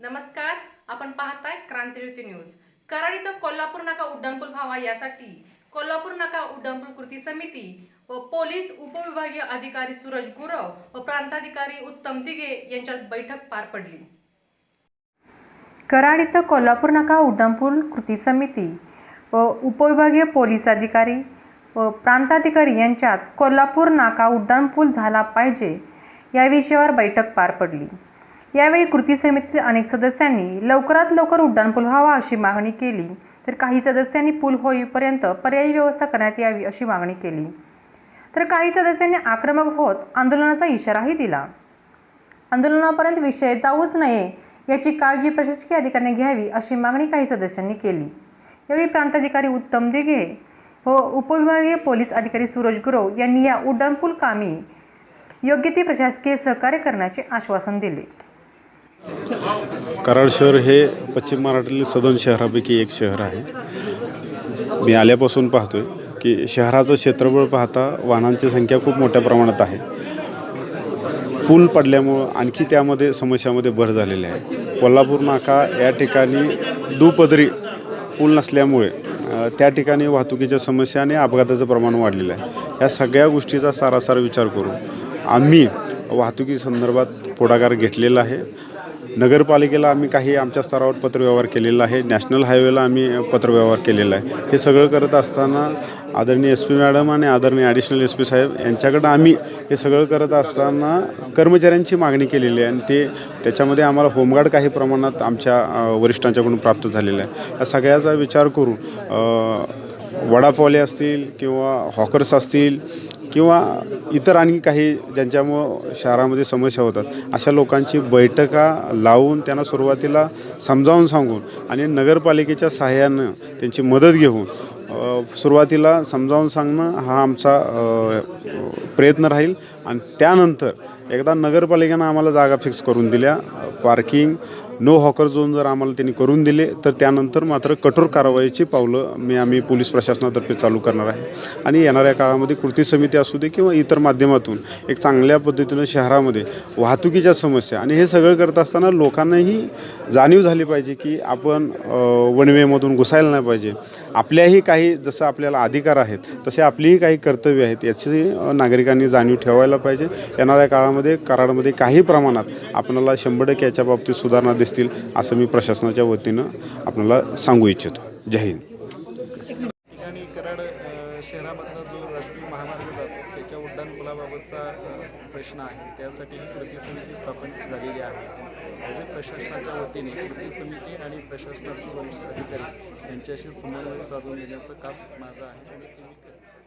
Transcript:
नमस्कार आपण पाहताय क्रांतिज्योती न्यूज. कराड इथं कोल्हापूर नाका उड्डाणपूल व्हावा यासाठी कोल्हापूर नाका उड्डाणपूल कृती समिती व पोलीस उपविभागीय अधिकारी सूरज गुरव व प्रांताधिकारी उत्तम दिघे यांच्यात बैठक पार पडली. कराड इथं कोल्हापूर नाका उड्डाणपूल कृती समिती व उपविभागीय पोलीस अधिकारी व प्रांताधिकारी यांच्यात कोल्हापूर नाका उड्डाणपूल झाला पाहिजे या विषयावर बैठक पार पडली. यावेळी कृती समितीतील अनेक सदस्यांनी लवकरात लवकर उड्डाणपूल व्हावा अशी मागणी केली. तर काही सदस्यांनी पूल होईपर्यंत पर्यायी व्यवस्था करण्यात यावी अशी मागणी केली. तर काही सदस्यांनी आक्रमक होत आंदोलनाचा इशाराही दिला. आंदोलनापर्यंत विषय जाऊच नये याची काळजी प्रशासकीय अधिकाऱ्यांनी घ्यावी अशी मागणी काही सदस्यांनी केली. यावेळी प्रांताधिकारी उत्तम दिघे व उपविभागीय पोलीस अधिकारी सूरज गुरव यांनी या उड्डाणपूल कामी योग्य ते प्रशासकीय सहकार्य करण्याचे आश्वासन दिले. कराड शहर हे पश्चिम महाराष्ट्रातील सदन शहरापैकी एक शहर आहे. मी आल्यापासून पाहतोय की शहराचं क्षेत्रफळ पाहता वाहनांची संख्या खूप मोठ्या प्रमाणात आहे. पूल पडल्यामुळं आणखी त्यामध्ये समस्यामध्ये भर झालेली आहे. कोल्हापूर नाका या ठिकाणी दुपदरी पूल नसल्यामुळे त्या ठिकाणी वाहतुकीच्या समस्या आणि अपघाताचं प्रमाण वाढलेलं आहे. या सगळ्या गोष्टीचा सारासार विचार करून आम्ही वाहतुकी संदर्भात पुढाकार घेतलेला आहे. नगरपालिकेला आम्ही काही आमच्या स्तरावर पत्रव्यवहार केलेला आहे. नॅशनल हायवेला आम्ही पत्रव्यवहार केलेला आहे. हे सगळं करत असताना आदरणीय एस पी मॅडम आणि आदरणीय ॲडिशनल एस पी साहेब यांच्याकडं आम्ही हे सगळं करत असताना कर्मचाऱ्यांची मागणी केलेली आहे आणि ते त्याच्यामध्ये आम्हाला होमगार्ड काही प्रमाणात आमच्या वरिष्ठांच्याकडून प्राप्त झालेलं आहे. या सगळ्याचा विचार करून वडापावले असतील किंवा हॉकर्स असतील किंवा इतर आणि काही ज्यांच्यामुळं शहरामध्ये समस्या होतात अशा लोकांची बैठका लावून त्यांना सुरुवातीला समजावून सांगून आणि नगरपालिकेच्या सहाय्यानं त्यांची मदत घेऊन सुरुवातीला समजावून सांगणं हा आमचा प्रयत्न राहील. आणि त्यानंतर एकदा नगरपालिकेनं आम्हाला जागा फिक्स करून दिल्या पार्किंग नो हॉकर झोन जर आम्हाला त्यांनी करून दिले तर त्यानंतर मात्र कठोर कारवाईची पावलं मी आम्ही पोलीस प्रशासनातर्फे चालू करणार आहे. आणि येणाऱ्या काळामध्ये कृती समिती असू दे किंवा इतर माध्यमातून एक चांगल्या पद्धतीनं शहरामध्ये वाहतुकीच्या समस्या आणि हे सगळं करत असताना लोकांनाही जाणीव झाली पाहिजे की आपण वनवेमधून घुसायला नाही पाहिजे. आपल्याही काही जसं आपल्याला अधिकार आहेत तसे आपलीही काही कर्तव्य आहेत याची नागरिकांनी जाणीव ठेवायला पाहिजे. येणाऱ्या काळामध्ये कराडमध्ये काही प्रमाणात आपणाला शंभर टक्के याच्या बाबतीत सुधारणा दिसतील असं मी प्रशासनाच्या वतीनं आपल्याला सांगू इच्छितो. जय हिंद. ठिकाणी कराड अ, जो राष्ट्रीय महामार्ग जातो त्याच्या उड्डाणपुलाबाबतचा प्रश्न आहे. त्यासाठी ही कृती समिती स्थापन झालेली आहे. ॲज ए प्रशासनाच्या वतीने कृती समिती आणि प्रशासनातील वरिष्ठ अधिकारी यांच्याशी समन्वय साधून देण्याचं काम माझं आहे आणि ते मी करेन